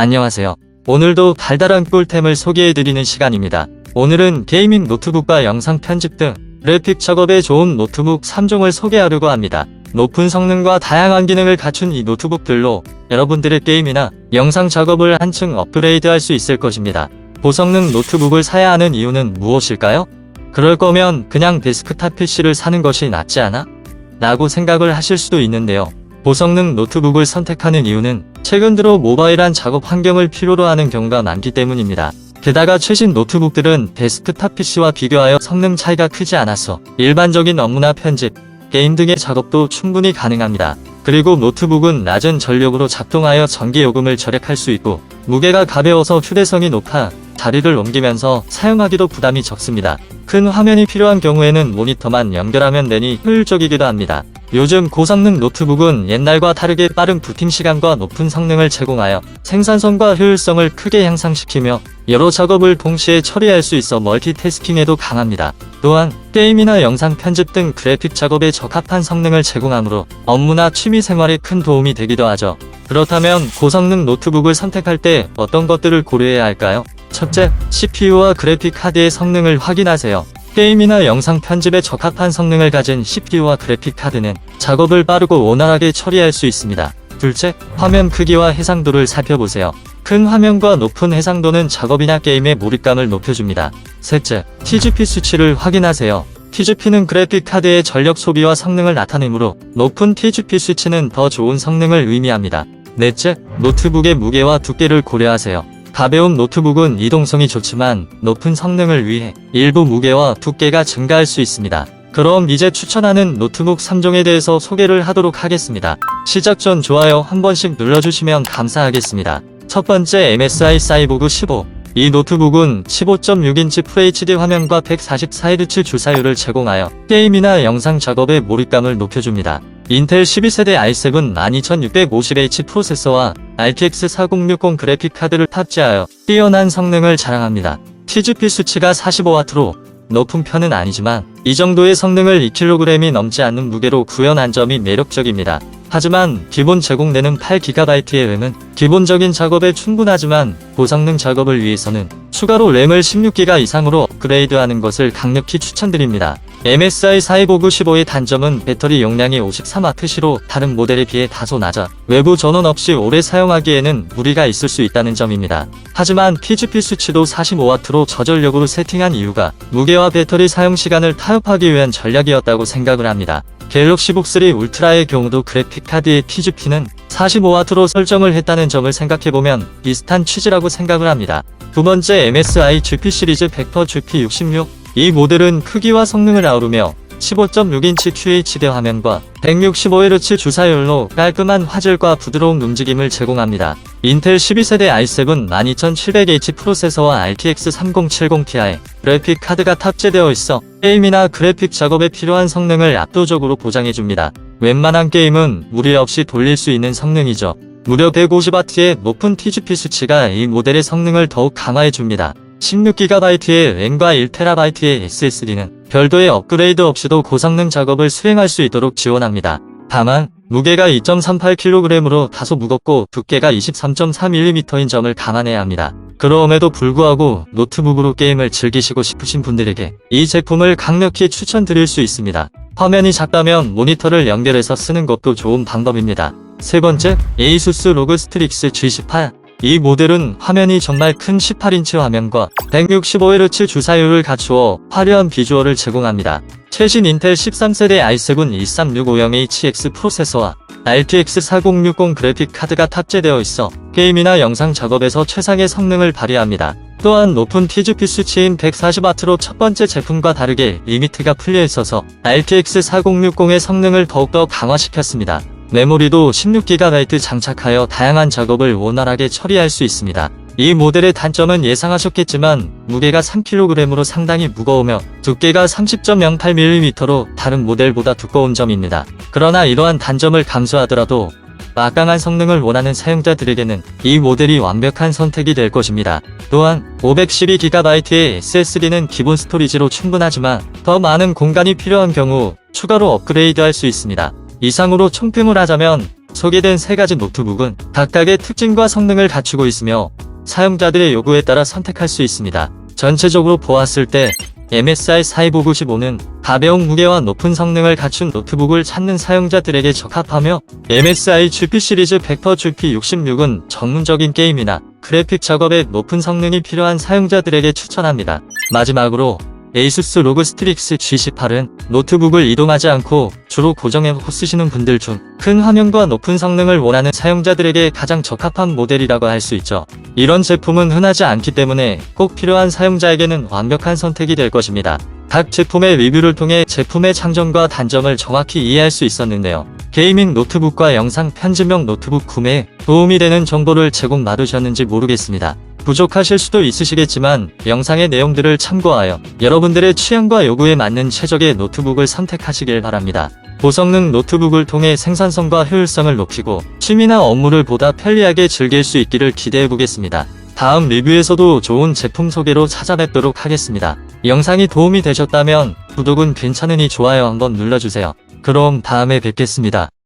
안녕하세요. 오늘도 달달한 꿀템을 소개해드리는 시간입니다. 오늘은 게이밍 노트북과 영상 편집 등 그래픽 작업에 좋은 노트북 3종을 소개하려고 합니다. 높은 성능과 다양한 기능을 갖춘 이 노트북들로 여러분들의 게임이나 영상 작업을 한층 업그레이드할 수 있을 것입니다. 고성능 노트북을 사야 하는 이유는 무엇일까요? 그럴 거면 그냥 데스크탑 PC를 사는 것이 낫지 않아? 라고 생각을 하실 수도 있는데요. 고성능 노트북을 선택하는 이유는 최근 들어 모바일한 작업 환경을 필요로 하는 경우가 많기 때문입니다. 게다가 최신 노트북들은 데스크탑 PC와 비교하여 성능 차이가 크지 않아서 일반적인 업무나 편집, 게임 등의 작업도 충분히 가능합니다. 그리고 노트북은 낮은 전력으로 작동하여 전기 요금을 절약할 수 있고 무게가 가벼워서 휴대성이 높아 자리를 옮기면서 사용하기도 부담이 적습니다. 큰 화면이 필요한 경우에는 모니터만 연결하면 되니 효율적이기도 합니다. 요즘 고성능 노트북은 옛날과 다르게 빠른 부팅 시간과 높은 성능을 제공하여 생산성과 효율성을 크게 향상시키며 여러 작업을 동시에 처리할 수 있어 멀티태스킹에도 강합니다. 또한 게임이나 영상 편집 등 그래픽 작업에 적합한 성능을 제공하므로 업무나 취미 생활에 큰 도움이 되기도 하죠. 그렇다면 고성능 노트북을 선택할 때 어떤 것들을 고려해야 할까요? 첫째, CPU와 그래픽 카드의 성능을 확인하세요. 게임이나 영상 편집에 적합한 성능을 가진 CPU와 그래픽 카드는 작업을 빠르고 원활하게 처리할 수 있습니다. 둘째, 화면 크기와 해상도를 살펴보세요. 큰 화면과 높은 해상도는 작업이나 게임의 몰입감을 높여줍니다. 셋째, TGP 수치를 확인하세요. TGP는 그래픽 카드의 전력 소비와 성능을 나타내므로 높은 TGP 수치는 더 좋은 성능을 의미합니다. 넷째, 노트북의 무게와 두께를 고려하세요. 가벼운 노트북은 이동성이 좋지만 높은 성능을 위해 일부 무게와 두께가 증가할 수 있습니다. 그럼 이제 추천하는 노트북 3종에 대해서 소개를 하도록 하겠습니다. 시작 전 좋아요 한 번씩 눌러주시면 감사하겠습니다. 첫 번째 MSI 사이보그 15. 이 노트북은 15.6인치 FHD 화면과 144Hz 주사율을 제공하여 게임이나 영상 작업의 몰입감을 높여줍니다. 인텔 12세대 i7 12650H 프로세서와 RTX 4060 그래픽 카드를 탑재하여 뛰어난 성능을 자랑합니다. TGP 수치가 45W로 높은 편은 아니지만 이 정도의 성능을 2kg이 넘지 않는 무게로 구현한 점이 매력적입니다. 하지만 기본 제공되는 8GB의 램은 기본적인 작업에 충분하지만 고성능 작업을 위해서는 추가로 램을 16GB 이상으로 업그레이드하는 것을 강력히 추천드립니다. MSI 4259 15의 단점은 배터리 용량이 53W시로 다른 모델에 비해 다소 낮아 외부 전원 없이 오래 사용하기에는 무리가 있을 수 있다는 점입니다. 하지만 PGP 수치도 45W로 저전력으로 세팅한 이유가 무게와 배터리 사용 시간을 타협하기 위한 전략이었다고 생각을 합니다. 갤럭시 북3 울트라의 경우도 그래픽 카드의 TGP는 45W로 설정을 했다는 점을 생각해보면 비슷한 취지라고 생각을 합니다. 두 번째 MSI GP 시리즈 벡터 GP66 이 모델은 크기와 성능을 아우르며 15.6인치 QHD 화면과 165Hz 주사율로 깔끔한 화질과 부드러운 움직임을 제공합니다. 인텔 12세대 i7 12700H 프로세서와 RTX 3070ti 그래픽 카드가 탑재되어 있어 게임이나 그래픽 작업에 필요한 성능을 압도적으로 보장해줍니다. 웬만한 게임은 무리 없이 돌릴 수 있는 성능이죠. 무려 150W의 높은 TGP 수치가 이 모델의 성능을 더욱 강화해줍니다. 16GB의 램과 1TB의 SSD는 별도의 업그레이드 없이도 고성능 작업을 수행할 수 있도록 지원합니다. 다만 무게가 2.38kg으로 다소 무겁고 두께가 23.4mm인 점을 감안해야 합니다. 그럼에도 불구하고 노트북으로 게임을 즐기시고 싶으신 분들에게 이 제품을 강력히 추천드릴 수 있습니다. 화면이 작다면 모니터를 연결해서 쓰는 것도 좋은 방법입니다. 세 번째, 에이수스 로그 스트릭스 G18 이 모델은 화면이 정말 큰 18인치 화면과 165Hz 주사율을 갖추어 화려한 비주얼을 제공합니다. 최신 인텔 13세대 i7 13650HX 프로세서와 RTX 4060 그래픽 카드가 탑재되어 있어 게임이나 영상 작업에서 최상의 성능을 발휘합니다. 또한 높은 TGP 수치인 140W로 첫 번째 제품과 다르게 리미트가 풀려 있어서 RTX 4060의 성능을 더욱더 강화시켰습니다. 메모리도 16GB 장착하여 다양한 작업을 원활하게 처리할 수 있습니다. 이 모델의 단점은 예상하셨겠지만 무게가 3kg으로 상당히 무거우며 두께가 30.08mm로 다른 모델보다 두꺼운 점입니다. 그러나 이러한 단점을 감수하더라도 막강한 성능을 원하는 사용자들에게는 이 모델이 완벽한 선택이 될 것입니다. 또한 512GB의 SSD는 기본 스토리지로 충분하지만 더 많은 공간이 필요한 경우 추가로 업그레이드할 수 있습니다. 이상으로 총평을 하자면 소개된 세 가지 노트북은 각각의 특징과 성능을 갖추고 있으며 사용자들의 요구에 따라 선택할 수 있습니다. 전체적으로 보았을 때 MSI 4295는 가벼운 무게와 높은 성능을 갖춘 노트북을 찾는 사용자들에게 적합하며 MSI GP 시리즈 벡터 GP66은 전문적인 게임이나 그래픽 작업에 높은 성능이 필요한 사용자들에게 추천합니다. 마지막으로 에이수스 로그 스트릭스 G18은 노트북을 이동하지 않고 주로 고정해놓고 쓰시는 분들 중 큰 화면과 높은 성능을 원하는 사용자들에게 가장 적합한 모델이라고 할 수 있죠. 이런 제품은 흔하지 않기 때문에 꼭 필요한 사용자에게는 완벽한 선택이 될 것입니다. 각 제품의 리뷰를 통해 제품의 장점과 단점을 정확히 이해할 수 있었는데요. 게이밍 노트북과 영상 편집용 노트북 구매에 도움이 되는 정보를 제공 받으셨는지 모르겠습니다. 부족하실 수도 있으시겠지만 영상의 내용들을 참고하여 여러분들의 취향과 요구에 맞는 최적의 노트북을 선택하시길 바랍니다. 고성능 노트북을 통해 생산성과 효율성을 높이고 취미나 업무를 보다 편리하게 즐길 수 있기를 기대해 보겠습니다. 다음 리뷰에서도 좋은 제품 소개로 찾아뵙도록 하겠습니다. 영상이 도움이 되셨다면 구독은 괜찮으니 좋아요 한번 눌러주세요. 그럼 다음에 뵙겠습니다.